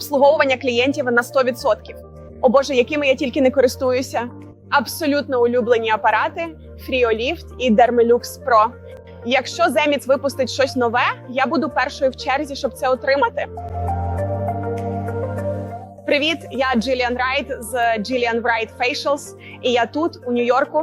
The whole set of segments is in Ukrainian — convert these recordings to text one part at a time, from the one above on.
обслуговування клієнтів на 100%. О Боже, якими я тільки не користуюся. Абсолютно улюблені апарати FreeOlift і Dermelux Pro. Якщо Zemits випустить щось нове, я буду першою в черзі, щоб це отримати. Привіт, я Джиліан Райт з Jillian Wright Facials, і я тут, у Нью-Йорку.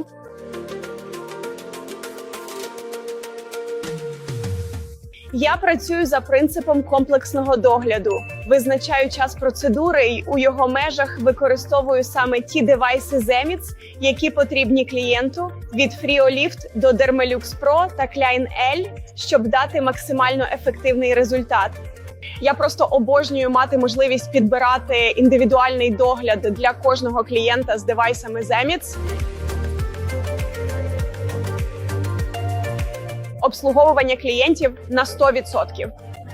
Я працюю за принципом комплексного догляду. Визначаю час процедури і у його межах використовую саме ті девайси Zemits, які потрібні клієнту від FreeOlift до Dermelux Pro та Klein L, щоб дати максимально ефективний результат. Я просто обожнюю мати можливість підбирати індивідуальний догляд для кожного клієнта з девайсами Zemits. Обслуговування клієнтів на 100%.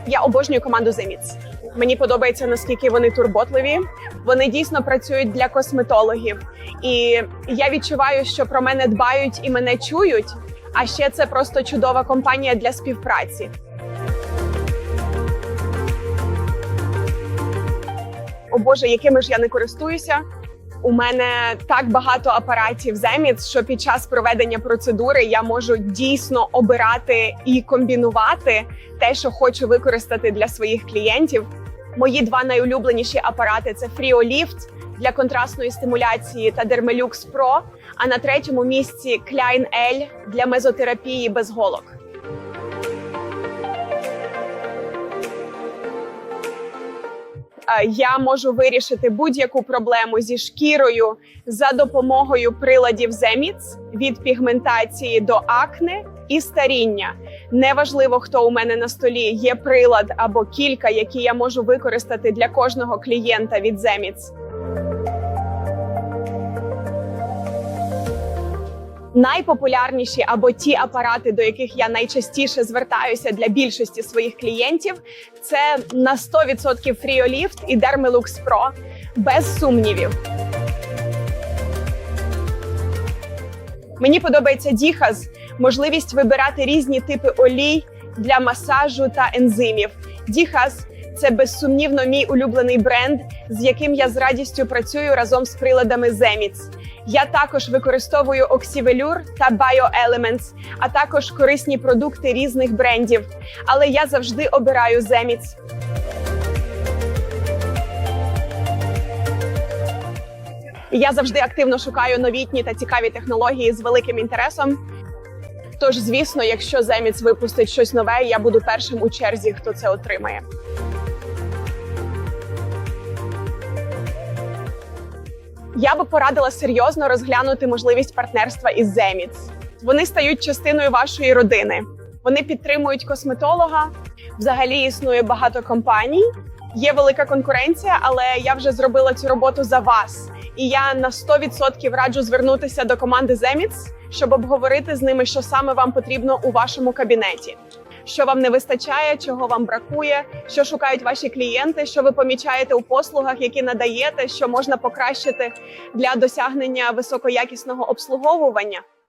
Я обожнюю команду Zemits. Мені подобається наскільки вони турботливі. Вони дійсно працюють для косметологів, і я відчуваю, що про мене дбають і мене чують. А ще це просто чудова компанія для співпраці. О Боже, якими ж я не користуюся. У мене так багато апаратів Zemits, що під час проведення процедури я можу дійсно обирати і комбінувати те, що хочу використати для своїх клієнтів. Мої два найулюбленіші апарати це FreeOlift для контрастної стимуляції та Dermelux Pro, а на третьому місці Klein L для мезотерапії без голок. Я можу вирішити будь-яку проблему зі шкірою за допомогою приладів Земіц від пігментації до акне і старіння. Неважливо, хто у мене на столі є прилад або кілька, які я можу використати для кожного клієнта від Zemits. Найпопулярніші або ті апарати, до яких я найчастіше звертаюся для більшості своїх клієнтів, це на 100% FreeOlift і Dermelux Pro, без сумнівів. Мені подобається Діхаз, можливість вибирати різні типи олій для масажу та ензимів. Діхаз це безсумнівно мій улюблений бренд, з яким я з радістю працюю разом з приладами Zemits. Я також використовую Oxyvelure та BioElements, а також корисні продукти різних брендів. Але я завжди обираю Zemits. Я завжди активно шукаю новітні та цікаві технології з великим інтересом. Тож, звісно, якщо Zemits випустить щось нове, я буду першим у черзі, хто це отримає. Я би порадила серйозно розглянути можливість партнерства із Zemits. Вони стають частиною вашої родини. Вони підтримують косметолога. Взагалі існує багато компаній. Є велика конкуренція, але я вже зробила цю роботу за вас. І я на 100% раджу звернутися до команди Zemits, щоб обговорити з ними, що саме вам потрібно у вашому кабінеті. Що вам не вистачає, чого вам бракує, що шукають ваші клієнти, що ви помічаєте у послугах, які надаєте, що можна покращити для досягнення високоякісного обслуговування.